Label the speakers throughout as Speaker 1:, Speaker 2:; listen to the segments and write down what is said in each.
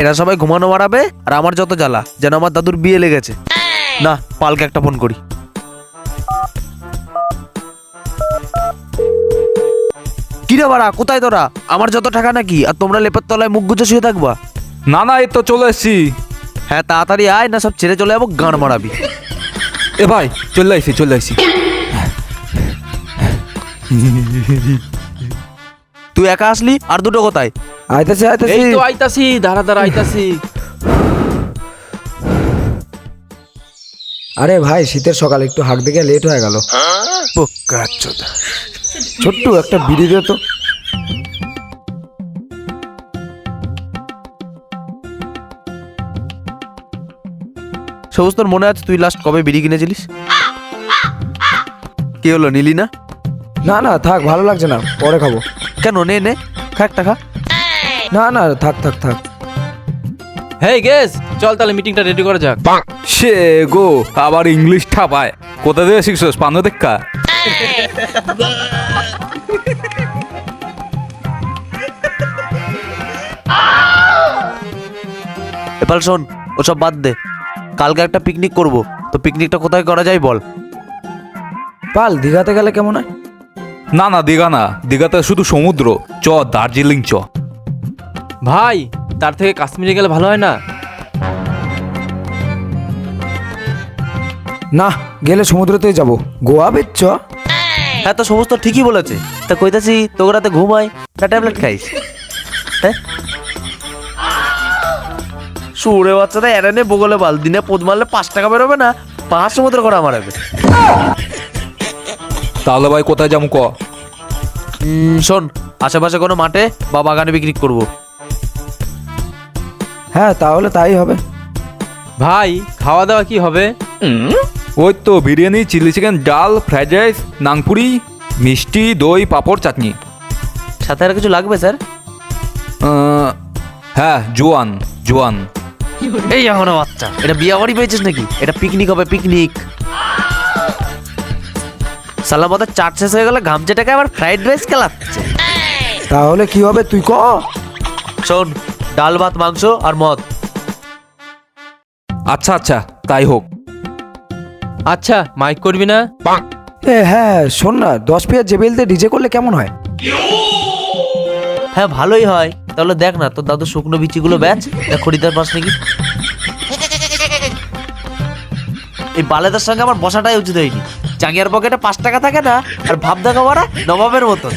Speaker 1: এরা সবাই ঘুমানো বাড়াবে আর আমার যত জ্বালা যেন আমার দাদুর বিয়ে লেগেছে। না পালকে একটা ফোন করি। কিরে বাড়া কোথায় তোরা? আমার যত টাকা নাকি আর তোমরা লেপের তলায় মুখ গুজে শুয়ে থাকবা?
Speaker 2: না না এই তো চলে এসছি।
Speaker 1: হ্যাঁ তাড়াতাড়ি আয় না সব ছেড়ে চলে যাব গান মারাবি।
Speaker 2: এ ভাই চলে আইসি চলে আইসি।
Speaker 1: তুই একা আসলি আর দুটো কোথায়?
Speaker 3: আইতাছি আইতাছি।
Speaker 4: এই তো আইতাছি দাঁড়া দাঁড়া আইতাছি।
Speaker 3: আরে ভাই শীতের সকাল একটু হাঁক দিকে লেট হয়ে গেল। ছোট্ট একটা বিড়ি দে তো।
Speaker 1: সবুজ তোর মনে আছে তুই লাস্ট কবে বিড়ি কিনেছিলিস? কি হলো নিলি না?
Speaker 3: না না থাক ভালো লাগছে না পরে খাব।
Speaker 1: কেন নে নে খা একটা খা।
Speaker 3: না না থাক থাক থাক।
Speaker 4: হেই গেস চল তাহলে মিটিংটা রেডি করা যাক।
Speaker 2: সে গো আবার ইংলিশ ঠাপায়। কোথা থেকে শিখছস পানো দেখা
Speaker 1: এপাল শোন ওসব বাদ দে। কালকে একটা পিকনিক করব। তো পিকনিকটা কোথায় করা যায় বল।
Speaker 3: পাল দীঘাতে গেলে কেমন হয়?
Speaker 2: না না দীঘা না। দীঘাতে শুধু সমুদ্র। চ দার্জিলিং চ।
Speaker 4: ভাই তার থেকে কাশ্মীরে গেলে ভালো হয় না?
Speaker 3: না গেলে সমুদ্রতেই যাব। গোয়া বেচ্ছ
Speaker 1: হ্যাঁ তো সমস্ত ঠিকই বলেছে। তা কইতাছি তোকে রাতে ঘুমাই না ট্যাবলেট খাইস। হ্যাঁ? সুরে বাচ্চাটা এরানে বগলে বাল দিনে পোদ মারলে পাঁচ টাকা বেরোবে না পাঁচ সমুদ্র করে আমার হবে
Speaker 2: তাহলে ভাই কোথায় যাব ক?
Speaker 1: উম, শোন আশেপাশে কোনো মাঠে বা বাগানে পিকনিক করব।
Speaker 3: হ্যাঁ তাহলে তাই হবে।
Speaker 4: ভাই খাওয়া দাওয়া কি হবে?
Speaker 2: ওই তো বিরিয়ানি চিলি চিকেন ডাল ফ্রাইড রাইস নাংপুরি মিষ্টি দই পাঁপড় চাটনি।
Speaker 1: সাথে আর কিছু লাগবে স্যার?
Speaker 2: আহ, হ্যাঁ জোয়ান জোয়ান।
Speaker 1: এই আমার বাচ্চা এটা বিয়ে বাড়ি পেয়েছিস নাকি? এটা পিকনিক হবে পিকনিক সালাম আমাদের চাট শেষ হয়ে গেলে ঘামচেটাকে আবার ফ্রাইড রাইস খেলাচ্ছে।
Speaker 3: তাহলে কি হবে তুই ক?
Speaker 1: শোন ডাল ভাত মাংস আর মদ।
Speaker 2: আচ্ছা আচ্ছা তাই হোক।
Speaker 4: আচ্ছা মাইক করবি না?
Speaker 3: এ হ্যাঁ শোন না দশ পেয়ার জেবেলতে ডিজে করলে কেমন হয়?
Speaker 1: হ্যাঁ ভালোই হয়। তাহলে দেখ না তোর দাদু শুকনো বিচিগুলো ব্যাচ দেখ খরিদার পাস নাকি। এই বালেদার সঙ্গে আমার বসাটাই উচিত হয়নি। চাঙ্গিয়ার পকেটে পাঁচ টাকা থাকে না আর ভাব দেখা নবাবের মতন।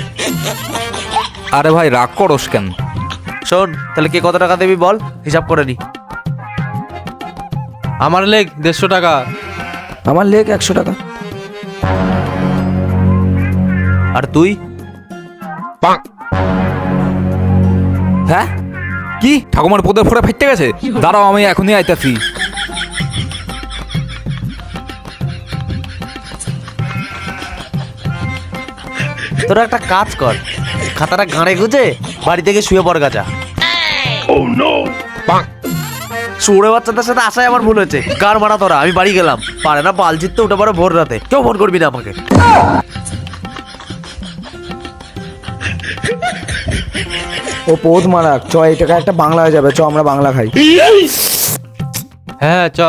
Speaker 2: আরে ভাই রাগ করস কেন?
Speaker 1: শোন তাহলে কে কত টাকা দেবি বল হিসাব করে নি।
Speaker 4: আমার লেগ দেড়শো টাকা।
Speaker 3: আমার লেক একশো টাকা।
Speaker 1: আর তুই?
Speaker 2: হ্যাঁ? কি? ঠাকুমার পোদের ফোড়া ফেটে গেছে? দাঁড়াও আমি এখনই আইতাছি।
Speaker 1: তোরা একটা কাজ কর খাতাটা গাঁড়ে গুজে বাড়ি থেকে শুয়ে পড় গাজা। সুরে বাচ্চাদের সাথে আসাই আমার ভুল হয়েছে। কার মারা তোরা আমি বাড়ি গেলাম। পারে না বাল জিততে উঠে পারে ভোর রাতে। কেউ ফোন করবি না আমাকে।
Speaker 3: ও পোদ মারাক চ এই টাকা একটা বাংলা হয়ে যাবে। চ আমরা বাংলা খাই।
Speaker 4: হ্যাঁ চ।